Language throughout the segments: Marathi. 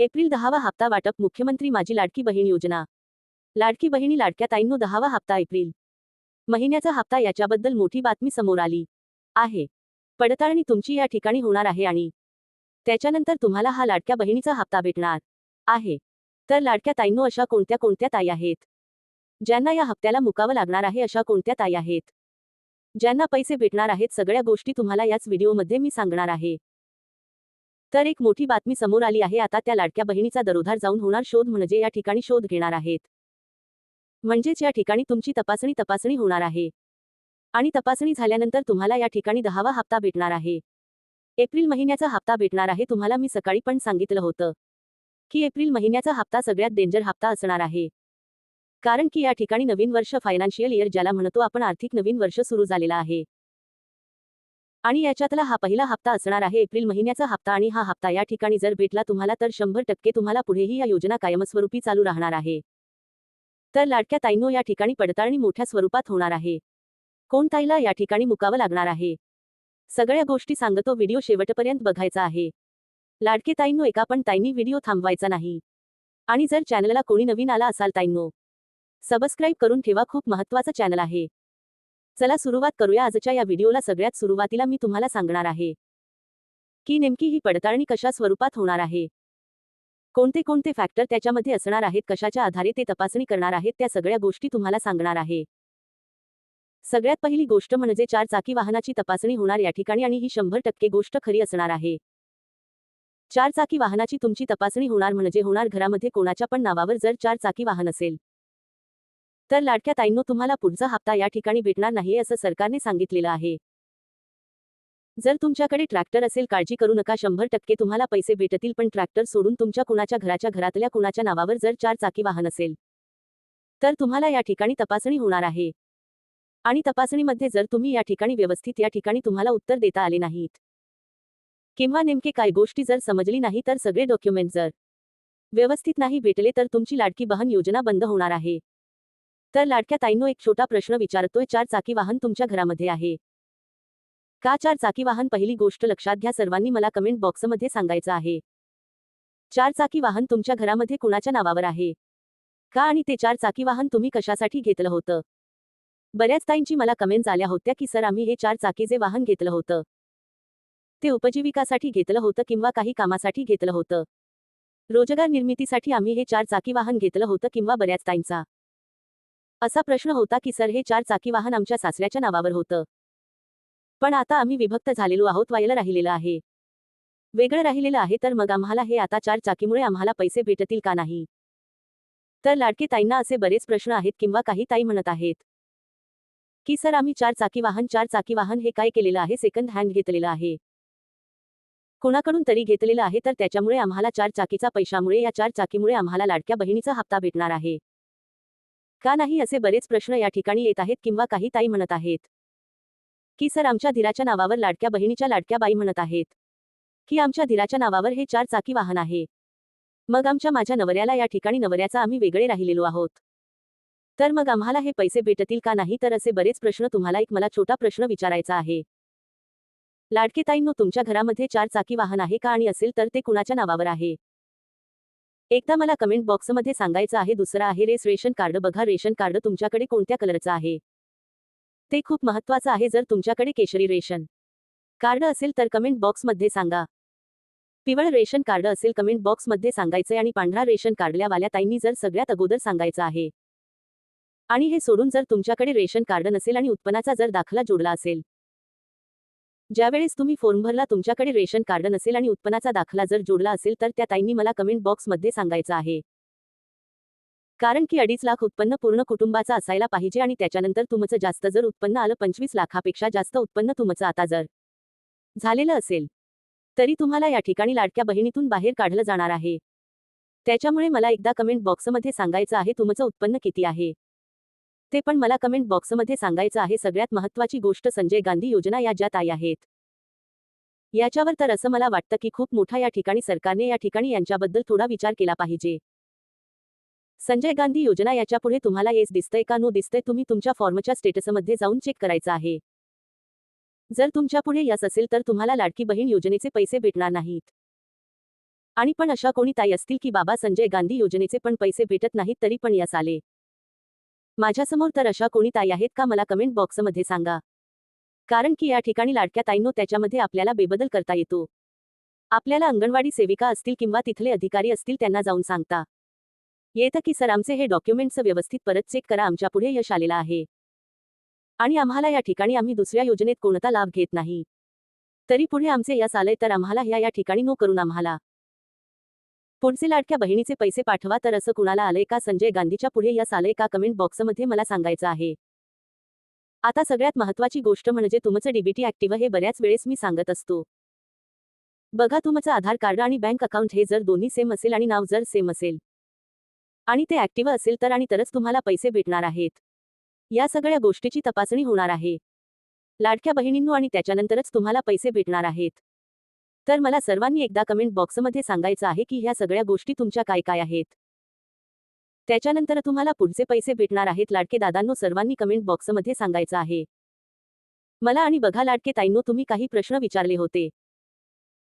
एप्रिल दहावा हप्ता वाटप मुख्यमंत्री माझी लाडकी बहीण योजना. लाडकी बहिणी लाडक्या ताईंनो दहावा हप्ता एप्रिल. महिन्याचा हप्ता याच्याबद्दल मोठी बातमी समोर आली. आहे. पडताळणी तुमची या ठिकाणी होणार आहे आणि त्याच्यानंतर तुम्हाला हा लाडक्या बहिणीचा हप्ता भेटणार. आहे. तर लाडक्या ताईंनो अशा कोणत्या कोणत्या ताई आहेत? ज्यांना या हप्त्याला मुकावं लागणार आहे अशा कोणत्या ताई आहेत? ज्यांना पैसे भेटणार आहेत सगळ्या गोष्टी तुम्हाला याच व्हिडिओमध्ये मी सांगणार आहे. तर एक मोठी बातमी समोर आली आहे. आता त्या लाडक्या बहिणीचा दरोधार जाऊन होणार शोध म्हणजे या ठिकाणी शोध घेणार आहेत. म्हणजेच या ठिकाणी तुमची तपासणी तपासणी होणार आहे. आणि तपासणी झाल्यानंतर तुम्हाला या ठिकाणी दहावा हप्ता भेटणार आहे. एप्रिल महिन्याचा हप्ता भेटणार आहे. तुम्हाला मी सकाळी पण सांगितलं होतं की एप्रिल महिन्याचा हप्ता सगळ्यात डेंजर हप्ता असणार आहे. कारण की या ठिकाणी नवीन वर्ष फायनान्शियल इयर ज्याला म्हणतो आपण आर्थिक नवीन वर्ष सुरू झालेला आहे. आणि याच्यातला हा पहिला हप्ता असणार आहे एप्रिल महिन्याचा हप्ता आणि हा हप्ता या ठिकाणी जर भेटला तुम्हाला तर शंभर टक्के तुम्हाला पुढेही या योजना कायमस्वरूपी चालू राहणार आहे. तर लाडक्या ताईनो या ठिकाणी पडताळणी मोठ्या स्वरूपात होणार आहे. कोण ताईला या ठिकाणी मुकावं लागणार आहे? सगळ्या गोष्टी सांगतो व्हिडिओ शेवटपर्यंत बघायचा आहे. लाडके ताईंनो एका पण ताईंनी व्हिडिओ थांबवायचा नाही. आणि जर चॅनलला कोणी नवीन आला असाल ताईंनो सबस्क्राईब करून ठेवा खूप महत्वाचं चॅनल आहे. चला सुरुवात करूया आजच्या या व्हिडिओला. सगळ्यात सुरुवातीला मी तुम्हाला सांगणार आहे की नेमकी ही पडताळणी कशा स्वरूपात होणार आहे? कोणते कोणते फॅक्टर त्याच्यामध्ये असणार आहेत? कशाच्या आधारे ते तपासणी करणार आहेत? त्या सगळ्या गोष्टी तुम्हाला सांगणार आहे. सगळ्यात पहिली गोष्ट म्हणजे चार चाकी वाहनाची तपासणी होणार या ठिकाणी आणि ही शंभर टक्के गोष्ट खरी असणार आहे. चार चाकी वाहनाची तुमची तपासणी होणार म्हणजे होणार घरामध्ये कोणाच्या पण नावावर जर चार चाकी वाहन असेल. तर लाडक्या ताईंनो तुम्हाला पुढचा हप्ता या ठिकाणी भेटणार नाही असं सरकारने सांगितलेलं आहे. जर तुमच्याकडे ट्रॅक्टर असेल काळजी करू नका. शंभर टक्के तुम्हाला पैसे भेटतील पण ट्रॅक्टर सोडून तुमच्या कुणाच्या घराच्या घरातल्या कुणाच्या नावावर जर चार चाकी वाहन असेल तर तुम्हाला या ठिकाणी तपासणी होणार आहे. आणि तपासणीमध्ये जर तुम्ही या ठिकाणी व्यवस्थित या ठिकाणी तुम्हाला उत्तर देता आले नाहीत किंवा नेमके काय गोष्टी जर समजली नाही तर सगळे डॉक्युमेंट जर व्यवस्थित नाही भेटले तर तुमची लाडकी बहन योजना बंद होणार आहे. तर लाडक्या ताईनो एक छोटा प्रश्न विचारतोय. चार चाकी वाहन तुमच्या घरामध्ये आहे. का चार चाकी वाहन? पहिली गोष्ट लक्षात घ्या. सर्वांनी मला कमेंट बॉक्समध्ये सांगायचं आहे. चार चाकी वाहन तुमच्या घरामध्ये कुणाच्या नावावर आहे? का आणि ते चार चाकी वाहन तुम्ही कशासाठी घेतलं होतं? बऱ्याच ताईंची मला कमेंट्स आल्या होत्या की सर आम्ही हे चार चाकीचे वाहन घेतलं होतं. ते उपजीविकासाठी घेतलं होतं किंवा काही कामासाठी घेतलं होतं. रोजगार निर्मितीसाठी आम्ही हे चार चाकी वाहन घेतलं होतं किंवा बऱ्याच ताईंचा असा प्रश्न होता की सर हे चार चाकी वाहन आमच्या सासऱ्याच्या नावावर होतं. पण आता आम्ही विभक्त झालेलो आहोत वायला राहिलेलं आहे. वेगळं राहिलेलं आहे तर मग आम्हाला हे आता चार चाकीमुळे आम्हाला पैसे भेटतील का नाही? तर लाडके ताईंना असे बरेच प्रश्न आहेत किंवा काही ताई म्हणत आहेत. की सर आम्ही चार चाकी वाहन चार चाकी वाहन हे काय केलेलं आहे सेकंड हँड घेतलेलं आहे. कोणाकडून तरी घेतलेलं आहे तर त्याच्यामुळे आम्हाला चार चाकीचा पैशामुळे या चार चाकीमुळे आम्हाला लाडक्या बहिणीचा हप्ता भेटणार आहे. का नाही असे बरेच प्रश्न या ठिकाणी येत आहेत किंवा काही ताई म्हणत आहेत. की सर आमच्या धीराच्या नावावर लाडक्या बहिणीच्या लाडक्या बाई म्हणत आहेत. की आमच्या धीराच्या नावावर हे चार चाकी वाहन आहे. मग आमच्या माझ्या नवऱ्याला या ठिकाणी नवऱ्याचा आम्ही वेगळे राहिलेलो आहोत. तर मग आम्हाला हे पैसे भेटतील का नाही तर असे बरेच प्रश्न तुम्हाला एक मला छोटा प्रश्न विचारायचा आहे. लाडके ताईंनो तुमच्या घरामध्ये चार चाकी वाहन आहे का आणि असेल तर ते कुणाच्या नावावर आहे? एकदा मला कमेंट बॉक्समध्ये सांगायचं आहे दुसरं आहे रेस रेशन कार्ड बघा रेशन कार्ड तुमच्याकडे कोणत्या कलरचं आहे? ते खूप महत्वाचं आहे जर तुमच्याकडे केशरी रेशन कार्ड असेल तर कमेंट बॉक्समध्ये सांगा. पिवळ रेशन कार्ड असेल कमेंट बॉक्समध्ये सांगायचंय आणि पांढरा रेशन कार्डल्यावाल्या ताईंनी जर सगळ्यात अगोदर सांगायचं आहे. आणि हे सोडून जर तुमच्याकडे रेशन कार्ड नसेल आणि उत्पन्नाचा जर दाखला जोडला असेल ज्यावेळेस तुम्ही फॉर्म भरला तुमच्याकडे रेशन कार्ड नसेल आणि उत्पन्नाचा दाखला जर जोडला असेल तर त्या ताईंनी मला कमेंट बॉक्समध्ये सांगायचं आहे. कारण की अडीच लाख उत्पन्न पूर्ण कुटुंबाचं असायला पाहिजे आणि त्याच्यानंतर तुमचं जास्त जर उत्पन्न आलं पंचवीस लाखापेक्षा जास्त उत्पन्न तुमचं आता जर झालेलं असेल तरी तुम्हाला या ठिकाणी लाडक्या बहिणीतून बाहेर काढलं जाणार आहे. त्याच्यामुळे मला एकदा कमेंट बॉक्समध्ये सांगायचं आहे तुमचं उत्पन्न किती आहे? ते पण मला कमेंट बॉक्समध्ये सांगायचं आहे. सगळ्यात महत्वाची गोष्ट संजय गांधी योजना या ज्यात आई आहेत. याच्यावर तर असं मला वाटतं की खूप मोठा या ठिकाणी सरकारने या ठिकाणी यांच्याबद्दल थोडा विचार केला पाहिजे. संजय गांधी योजना याच्यापुढे तुम्हाला येस दिसतंय का नो दिसतंय तुम्ही तुमच्या फॉर्मच्या स्टेटसमध्ये जाऊन चेक करायचं आहे. जर तुमच्यापुढे यस असेल तर तुम्हाला लाडकी बहीण योजनेचे पैसे भेटणार नाहीत. आणि पण अशा कोणी ताई असतील की बाबा संजय गांधी योजनेचे पण पैसे भेटत नाहीत तरी पण यस आले. माझ्यासमोर तर अशा कोणी ताई आहेत का मला कमेंट बॉक्समध्ये सांगा. कारण की या ठिकाणी लाडक्या ताईंनो त्याच्यामध्ये आपल्याला बेबदल करता येतो. आपल्याला अंगणवाडी सेविका असतील किंवा तिथले अधिकारी असतील त्यांना जाऊन सांगता. येतं की सर आमचे हे डॉक्युमेंट्स व्यवस्थित परत चेक करा आमच्यापुढे यश आलेलं आहे. आणि आम्हाला या ठिकाणी आम्ही दुसऱ्या योजनेत कोणता लाभ घेत नाही. तरी पुढे आमचे यश आलंय तर आम्हाला ह्या या ठिकाणी नो करून आम्हाला. पुढचे लाडक्या बहिणीचे पैसे पाठवा तर असं कुणाला आलंय का? संजय गांधीच्या पुढे या आलंय का कमेंट बॉक्समध्ये मला सांगायचं आहे. आता सगळ्यात महत्वाची गोष्ट म्हणजे तुमचं डीबीटी ऍक्टिव्ह हे बऱ्याच वेळेस मी सांगत असतो. बघा तुमचं आधार कार्ड आणि बँक अकाउंट हे जर दोन्ही सेम असेल आणि नाव जर सेम असेल. आणि ते ऍक्टिव्ह असेल तर आणि तरच तुम्हाला पैसे भेटणार आहेत. या सगळ्या गोष्टीची तपासणी होणार आहे. लाडक्या बहिणींनो आणि त्याच्यानंतरच तुम्हाला पैसे भेटणार आहेत. तर मला सर्वांनी एकदा कमेंट बॉक्समध्ये सांगायचं आहे की ह्या सगळ्या गोष्टी तुमच्या काय काय आहेत? त्याच्यानंतर तुम्हाला पुढचे पैसे भेटणार आहेत लाडके दादांनो सर्वांनी कमेंट बॉक्समध्ये सांगायचं आहे. मला आणि बघा लाडके ताईंनो तुम्ही काही प्रश्न विचारले होते.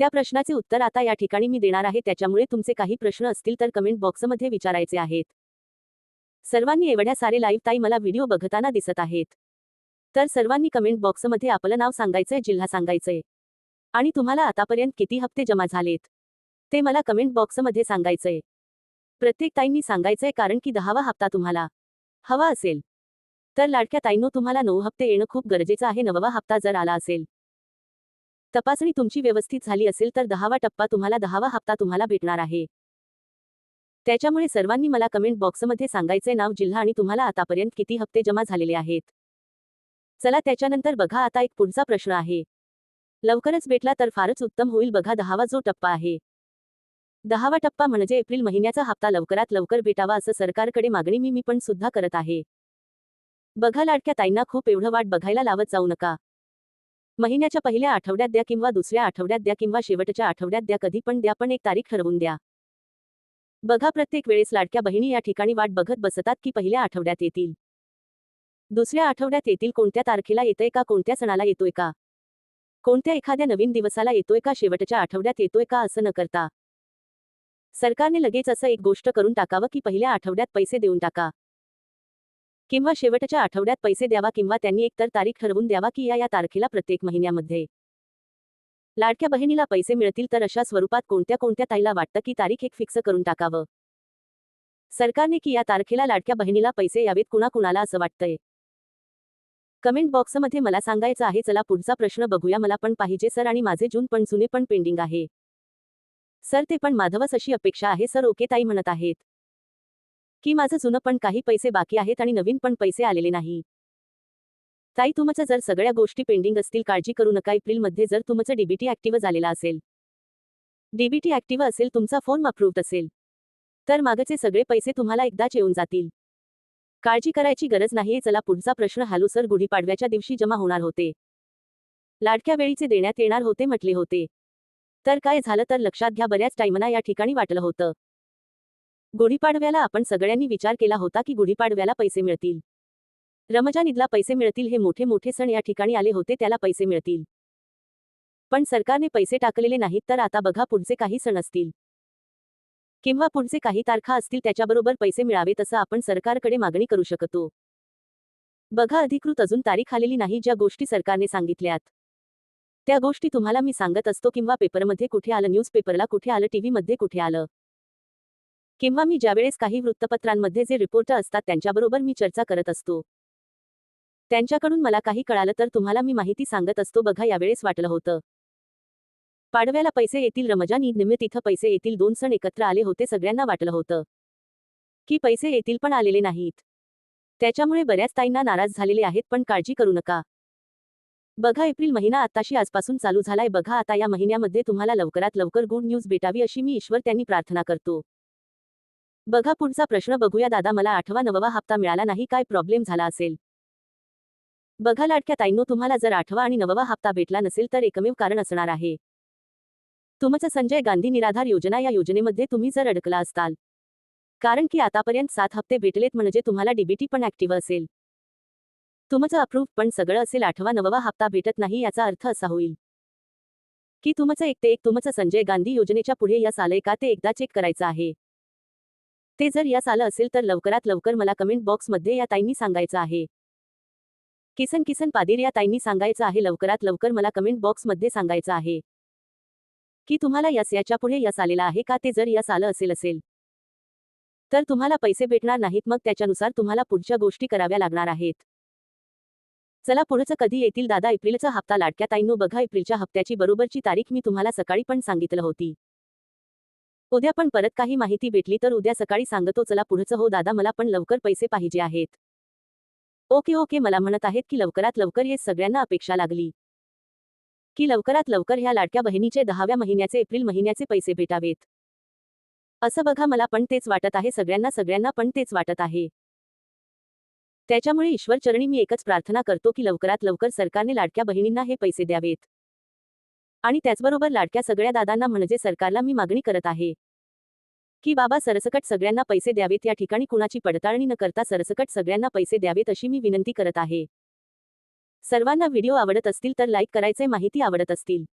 त्या प्रश्नाचे उत्तर आता या ठिकाणी मी देणार आहे त्याच्यामुळे तुमचे काही प्रश्न असतील तर कमेंट बॉक्समध्ये विचारायचे आहेत. सर्वांनी एवढ्या सारे लाईव्ह ताई मला व्हिडिओ बघताना दिसत आहेत. तर सर्वांनी कमेंट बॉक्समध्ये आपलं नाव सांगायचंय जिल्हा सांगायचंय. आणि तुम्हाला आतापर्यंत किती हप्ते जमा झालेत? ते मला कमेंट बॉक्समध्ये सांगायचंय. प्रत्येक ताईंनी सांगायचंय कारण की दहावा हप्ता तुम्हाला हवा असेल. तर लाडक्या ताईंनो तुम्हाला नऊ हप्ते येणं खूप गरजेचं आहे. नववा हप्ता जर आला असेल. तपासणी तुमची व्यवस्थित झाली असेल तर दहावा टप्पा तुम्हाला दहावा हप्ता तुम्हाला भेटणार आहे. त्याच्यामुळे सर्वांनी मला कमेंट बॉक्समध्ये सांगायचंय नाव जिल्हा आणि तुम्हाला आतापर्यंत किती हप्ते जमा झालेले आहेत. चला त्याच्यानंतर बघा आता एक पुढचा प्रश्न आहे. लवकरच भेटला तर फारच उत्तम होईल बघा दहावा जो टप्पा आहे. दहावा टप्पा म्हणजे एप्रिल महिन्याचा हप्ता लवकरात लवकर भेटावा असं सरकारकडे मागणी मी मी पण सुद्धा करत आहे. बघा लाडक्या ताईंना खूप एवढं वाट बघायला लावत जाऊ नका. महिन्याच्या पहिल्या आठवड्यात द्या किंवा दुसऱ्या आठवड्यात द्या किंवा शेवटच्या आठवड्यात द्या कधी पण द्या पण एक तारीख ठरवून द्या. बघा प्रत्येक वेळेस लाडक्या बहिणी या ठिकाणी वाट बघत बसतात की पहिल्या आठवड्यात येतील. दुसऱ्या आठवड्यात येतील कोणत्या तारखेला येतोय का कोणत्या सणाला येतोय का? कोणत्या एखाद्या नवीन दिवसाला येतोय का शेवटच्या आठवड्यात येतोय का असं न करता? सरकारने लगेच असं एक गोष्ट करून टाकावं की पहिल्या आठवड्यात पैसे देऊन टाका. किंवा शेवटच्या आठवड्यात पैसे द्यावा किंवा त्यांनी एकतर तारीख ठरवून द्यावा की या या तारखेला प्रत्येक महिन्यामध्ये. लाडक्या बहिणीला पैसे मिळतील तर अशा स्वरूपात कोणत्या कोणत्या ताईला वाटतं की तारीख एक फिक्स करून टाकावं? सरकारने की या तारखेला लाडक्या बहिणीला पैसे यावेत कुणाकुणाला असं वाटतंय? कमेंट बॉक्समध्ये मला सांगायचं आहे चला पुढचा प्रश्न बघूया मला पण पाहिजे सर आणि माझे जून पण जुने पण पेंडिंग आहे. सर ते पण माधवस अशी अपेक्षा आहे सर ओके ताई म्हणत आहेत. की माझं जुनं पण काही पैसे बाकी आहेत आणि नवीन पण पैसे आलेले नाही. ताई तुमचं जर सगळ्या गोष्टी पेंडिंग असतील काळजी करू नका एप्रिलमध्ये जर तुमचं डीबीटी ऍक्टिव्ह झालेला असेल. डीबीटी ऍक्टिव्ह असेल तुमचा फॉर्म अप्रूव्ह असेल. तर मागचे सगळे पैसे तुम्हाला एकदाच येऊन जातील. काळजी करायची गरज नाहीये चला पुढचा प्रश्न हालू सर गुढीपाडव्याच्या दिवशी जमा होणार होते. लाडक्या वेळीचे देण्यात येणार होते म्हटले होते. तर काय झालं तर लक्षात घ्या बऱ्याच टाईमना या ठिकाणी वाटलं होतं. गुढीपाडव्याला आपण सगळ्यांनी विचार केला होता की गुढीपाडव्याला पैसे मिळतील. रमजान ईदला पैसे मिळतील हे मोठे मोठे सण या ठिकाणी आले होते त्याला पैसे मिळतील. पण सरकारने पैसे टाकलेले नाहीत तर आता बघा पुढचे काही सण असतील. किंवा पुढचे काही तारखा असतील त्याच्याबरोबर पैसे मिळावेत असं आपण सरकारकडे मागणी करू शकतो. बघा अधिकृत अजून तारीख आलेली नाही ज्या गोष्टी सरकारने सांगितल्यात. त्या गोष्टी तुम्हाला मी सांगत असतो किंवा पेपरमध्ये कुठे आलं न्यूजपेपरला कुठे आलं टीव्हीमध्ये कुठे आलं. किंवा मी ज्यावेळेस काही वृत्तपत्रांमध्ये जे रिपोर्टर असतात त्यांच्याबरोबर मी चर्चा करत असतो. त्यांच्याकडून मला काही कळालं तर तुम्हाला मी माहिती सांगत असतो बघा यावेळेस वाटलं होतं. पाडव्याला पैसे येतील रमजान ईद निमित्त इथं पैसे येतील दोन सण एकत्र आले होते सगळ्यांना वाटलं होतं की पैसे येतील पण आलेले नाहीत. त्याच्यामुळे बऱ्याच ताईंना नाराज झालेले आहेत पण काळजी करू नका. बघा एप्रिल महिना आताशी आजपासून चालू झालाय. बघा आता या महिन्यामध्ये तुम्हाला लवकरात लवकर गुड न्यूज भेटावी अशी मी ईश्वर त्यांनी प्रार्थना करतो. बघा पुढचा प्रश्न बघूया. दादा मला आठवा नववा हप्ता मिळाला नाही काय प्रॉब्लेम झाला असेल? बघा लाडक्या ताईंनो तुम्हाला जर आठवा आणि नववा हप्ता भेटला नसेल तर एकमेव कारण असणार आहे. तुमचं संजय गांधी निराधार योजना या योजनेमध्ये तुम्ही जर अडकला असताल. कारण की आतापर्यंत सात हप्ते भेटलेत म्हणजे तुम्हाला डीबीटी पण ऍक्टिव्ह असेल. तुमचं अप्रूव्ह पण सगळं असेल आठवा नववा हप्ता भेटत नाही याचा अर्थ असा होईल. की तुमचं एक ते एक तुमचं संजय गांधी योजनेच्या पुढे या आलंय का ते एकदा चेक करायचं आहे. ते जर यस आलं असेल तर लवकरात लवकर मला कमेंट बॉक्समध्ये या ताईंनी सांगायचं आहे. किसन किसन पादीर या ताईंनी सांगायचं आहे लवकरात लवकर मला कमेंट बॉक्समध्ये सांगायचं आहे. की तुम्हाला यस याच्यापुढे यस आलेला आहे का ते जर यस आलं असेल असेल. तर तुम्हाला पैसे भेटणार नाहीत मग त्याच्यानुसार तुम्हाला पुढच्या गोष्टी कराव्या लागणार आहेत. चला पुढचं कधी येतील? दादा एप्रिलचा हप्ता लाडक्या ताईंनो बघा एप्रिलच्या हप्त्याची बरोबरची तारीख मी तुम्हाला सकाळी पण सांगितलं होती. उद्या पण परत काही माहिती भेटली तर उद्या सकाळी सांगतो. चला पुढचं हो दादा मला पण लवकर पैसे पाहिजे आहेत. ओके ओके मला म्हणत आहेत की लवकरात लवकर येत सगळ्यांना अपेक्षा लागली. की लवकरात लवकर ह्या लाडक्या बहिणीचे दहाव्या महिन्याचे एप्रिल महिन्याचे पैसे भेटावेत. असं बघा मला पण तेच वाटत आहे सगळ्यांना सगळ्यांना पण तेच वाटत आहे. त्याच्यामुळे ईश्वरचरणी मी एकच प्रार्थना करतो की लवकरात लवकर सरकारने लाडक्या बहिणींना हे पैसे द्यावेत. आणि त्याचबरोबर लाडक्या सगळ्या दादांना म्हणजे सरकारला मी मागणी करत आहे. की बाबा सरसकट सगळ्यांना पैसे द्यावेत या ठिकाणी कुणाची पडताळणी न करता सरसकट सगळ्यांना पैसे द्यावेत अशी मी विनंती करत आहे. सर्वांना व्हिडिओ आवडत असतील तर लाईक करायचे माहिती आवडत असतील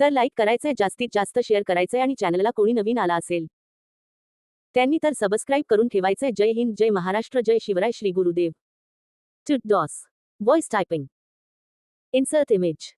तर लाईक करायचे जास्तीत जास्त शेअर करायचे आणि चॅनलला कोणी नवीन आला असेल त्यांनी तर सबस्क्राईब करून ठेवायचे. जय हिंद जय महाराष्ट्र जय Shivray Shri Gurudev. To docs voice typing insert image